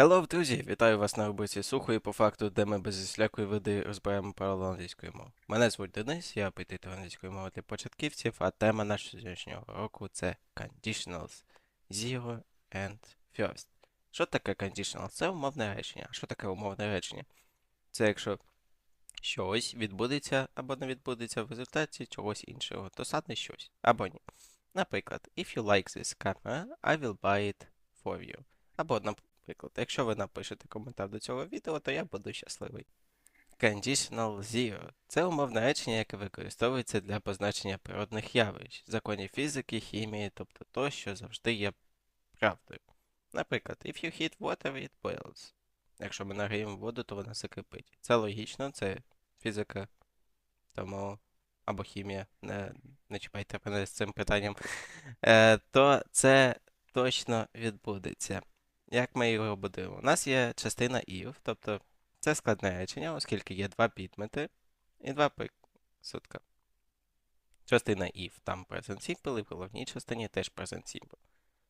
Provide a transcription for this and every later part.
Hello, друзі! Вітаю вас на рубриці сухої по факту, де ми без всілякої води розбираємо правила англійської мови. Мене звуть Денис, я опититель англійської мови для початківців, а тема нашого сьогоднішнього року це conditionals zero and first. Що таке conditional? Це умовне речення. А що таке умовне речення? Це якщо щось відбудеться або не відбудеться в результаті чогось іншого, то саме щось або ні. Наприклад, if you like this camera, I will buy it for you. Або, наприклад, якщо ви напишете коментар до цього відео, то я буду щасливий. Conditional Zero – це умовне речення, яке використовується для позначення природних явищ, законів фізики, хімії, тобто то, що завжди є правдою. Наприклад, if you heat water, it boils. Якщо ми нагріємо воду, то вона закипить. Це логічно, це фізика, тому або хімія, не, не чіпайте мене з цим питанням, е, то це точно відбудеться. Як ми його будуємо? У нас є частина if, тобто це складне речення, оскільки є два підмети і два присудка. Частина if там present simple, і в головній частині теж present simple.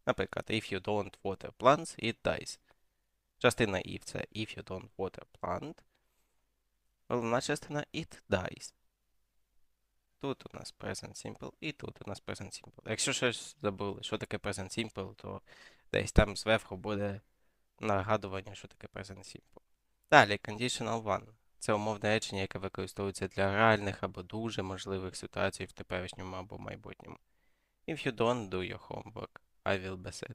Наприклад, if you don't water plants, it dies. Частина if це if you don't water plant. Головна частина it dies. Тут у нас present simple і тут у нас present simple. Якщо щось забули, що таке present simple, то десь там зверху буде нагадування, що таке present simple. Далі, conditional one. Це умовне речення, яке використовується для реальних або дуже можливих ситуацій в теперішньому або майбутньому. If you don't do your homework, I will be sad.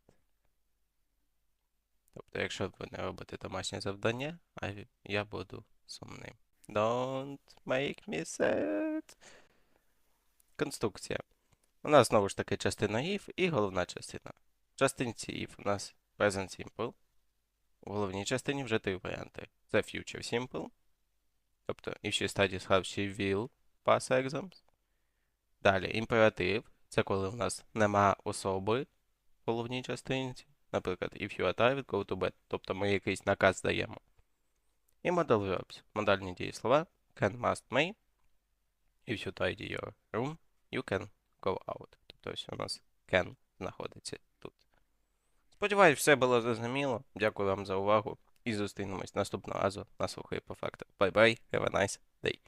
Тобто, якщо ви не робите домашнє завдання, я буду сумним. Don't make me sad. Конструкція. У нас знову ж таки частина if і головна частина. Частинці if у нас present simple. У головній частині вже три варіанти. Це future simple. Тобто, if she studies hard, she will pass exams. Далі, імператив. Це коли у нас нема особи в головній частинці. Наприклад, if you are tired, go to bed. Тобто ми якийсь наказ даємо. І modal verbs. Модальні дієслова. Can, must, may. If you tidy your room, you can go out. Тобто ось у нас can знаходиться тут. Сподіваюсь, все було зрозуміло. Дякую вам за увагу і зустрінемось наступного разу на слухай по факту. Bye-bye, have a nice day.